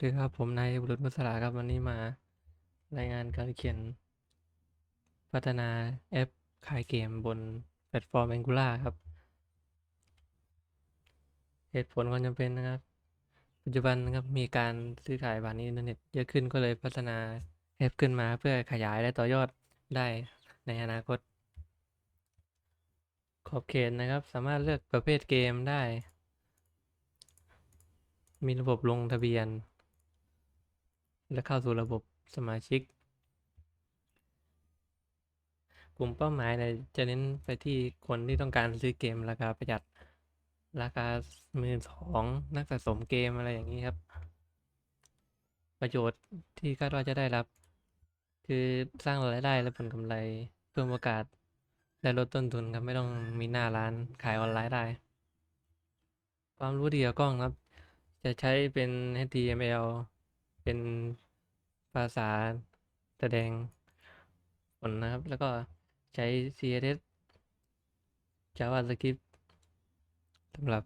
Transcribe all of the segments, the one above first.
สวัสดีครับผมนายบุรุษมุสลาครับวันนี้มารายงานการเขียน พัฒนาแอปขายเกมบนแพลตฟอร์ม Angular ครับ เหตุผลความจำเป็นนะครับ ปัจจุบันนะครับมีการซื้อขายผ่านอินเทอร์เน็ตเยอะขึ้นก็เลยพัฒนาแอปขึ้นมาเพื่อขยายและต่อยอดได้ในอนาคต ขอบเขตนะครับ สามารถเลือกประเภทเกมได้ มีระบบลงทะเบียน และเข้าสู่ระบบสมาชิก กลุ่มเป้าหมายเนี่ยจะเน้นไปที่คนที่ต้องการซื้อเกมราคาประหยัด ราคาหมื่นสองนักสะสมเกมอะไรอย่างนี้ครับ ประโยชน์ที่คาดว่าจะได้รับ คือสร้างรายได้และผลกำไรเพิ่มโอกาสและลดต้นทุนครับไม่ต้องมีหน้าร้านขายออนไลน์ได้ ความรู้ดีกับกล้องครับ จะใช้เป็น HTML เป็นภาษาแสดงผลนะครับ แล้วก็ใช้ CSS JavaScript สำหรับ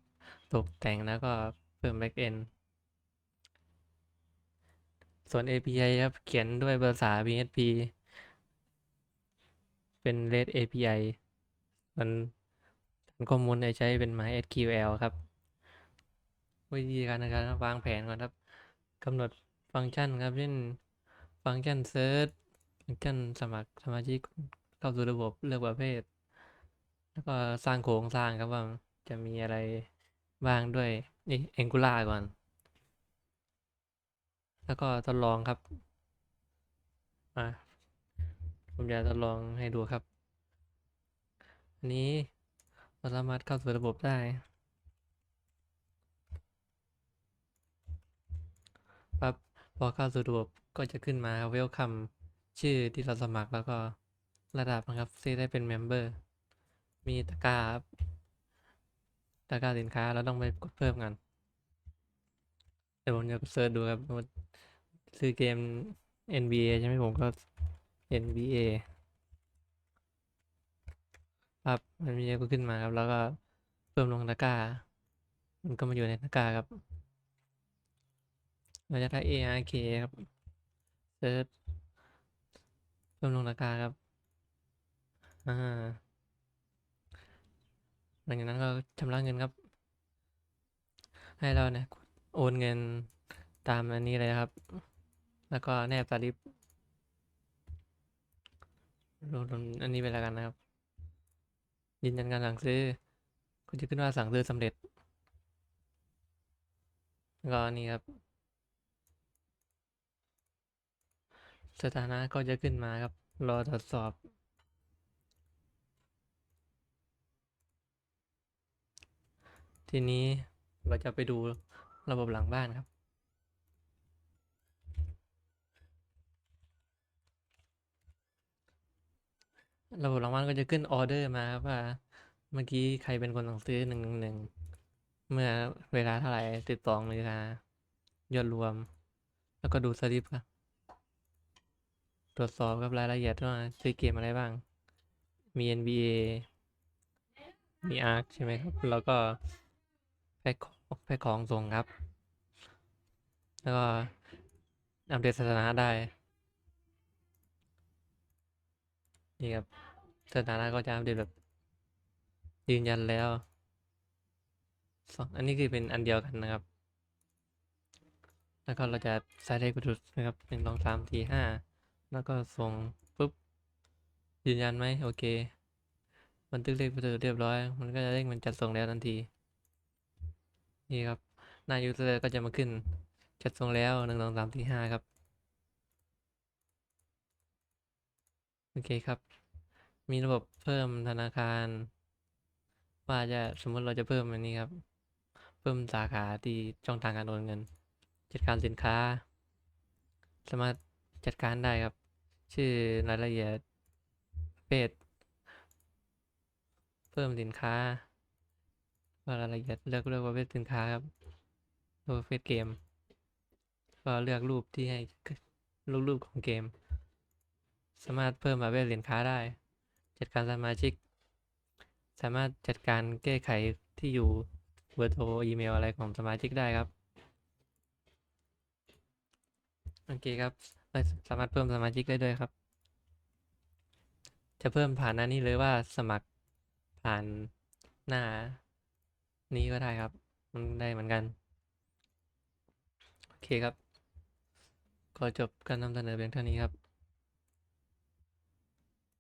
ตกแต่งแล้วก็เพิ่ม backend ส่วน API ครับเขียนด้วยภาษา PHP เป็น REST API มันฐานข้อมูลใช้เป็น MySQL ครับ วิธีการในการวางแผนก่อนครับกำหนด ฟังก์ชันครับเช่นฟังก์ชัน search ฟังก์ชันสมัครสมาชิกเข้าสู่ระบบเลือกประเภท แล้วก็สร้างโครงสร้างครับว่าจะมีอะไรบ้างด้วยนี่ Angular ก่อน แล้วก็ทดลองครับมาผมจะทดลองให้ดูครับ อันนี้เราสามารถเข้าสู่ระบบได้ ปั๊บพ อเข้าสู่ระบบก็จะขึ้นมาเวลคัมชื่อที่เราสมัครแล้วก็ระดับนะครับที่ได้เป็นเมมเบอร์มีตะกร้าตะกร้าสินค้าเราต้องไปกดเพิ่มกันเดี๋ยวผมจะเซิร์ชดูครับว่าซื้อเกม NBA ใช่ไหมผมก็ NBA ครับมันมีก็ขึ้นมาครับ แล้วก็เพิ่มลงตะกร้า มันก็มาอยู่ในตะกร้าครับ เราจะได้ ARK ครับเซิร์ชเพิ่มลงราคาครับ อ่า หลังจากนั้นก็ชำระเงินครับ ให้เราเนี่ยโอนเงินตามอันนี้เลยครับ แล้วก็แนบสลิปลงอันนี้ไปแล้วกันนะครับ ยืนยันการสั่งซื้อก็จะขึ้นว่าสั่งซื้อสำเร็จก็นี่ครับ สถานะก็จะขึ้นมาครับ รอตรวจสอบ ทีนี้เราจะไปดูระบบหลังบ้านครับ ระบบหลังบ้านก็จะขึ้นออเดอร์มาครับว่า เมื่อกี้ใครเป็นคนสั่งซื้อหนึ่งหนึ่งเมื่อเวลาเท่าไหร่ติดต่อนาฬิกายอดรวม แล้วก็ดูสลิปครับ ตรวจสอบกับรายละเอียดว่าซื้อเกมอะไรบ้าง มี NBA มี ARK ใช่ไหมครับ แล้วก็แพ็คของแพ็คของส่งครับ แล้วก็อัปเดตสถานะได้ นี่ครับสถานะก็จะอัปเดตแบบยืนยันแล้วสองอันนี้คือเป็นอันเดียวกันนะครับ แล้วก็เราจะใส่เลขกระดุนะครับหนึ่งสองสามสี่ห้า แล้วก็ส่งปุ๊บยืนยันไหมโอเค บันทึกเลขไปเรียบร้อย มันก็จะเร่งมันจัดส่งแล้วทันที นี่ครับ หน้า user ก็จะมาขึ้น จัดส่งแล้วหนึ่งสองสามสี่ห้าครับ โอเคครับ มีระบบเพิ่มธนาคาร ว่าจะสมมติเราจะเพิ่มอันนี้ครับ เพิ่มสาขาที่ช่องทางการโอนเงิน จัดการสินค้า สามารถจัดการได้ครับ ชื่อรายละเอียดเพศเพิ่มสินค้ารายละเอียดเลือกเลือกประเภทสินค้าครับประเภทเกม ก็เลือกรูปที่ให้รูปรูปของเกม สามารถเพิ่มประเภทสินค้าได้ จัดการสมาชิก สามารถจัดการแก้ไขที่อยู่เบอร์โทรอีเมลอะไรของสมาชิกได้ครับ โอเคครับ สามารถเพิ่มสมาชิกได้ด้วยครับ จะเพิ่มผ่านหน้านี้เลยว่าสมัครผ่านหน้า นี้ก็ได้ครับ มันได้เหมือนกัน โอเคครับ ก็จบการนำเสนอเพียงเท่านี้ครับ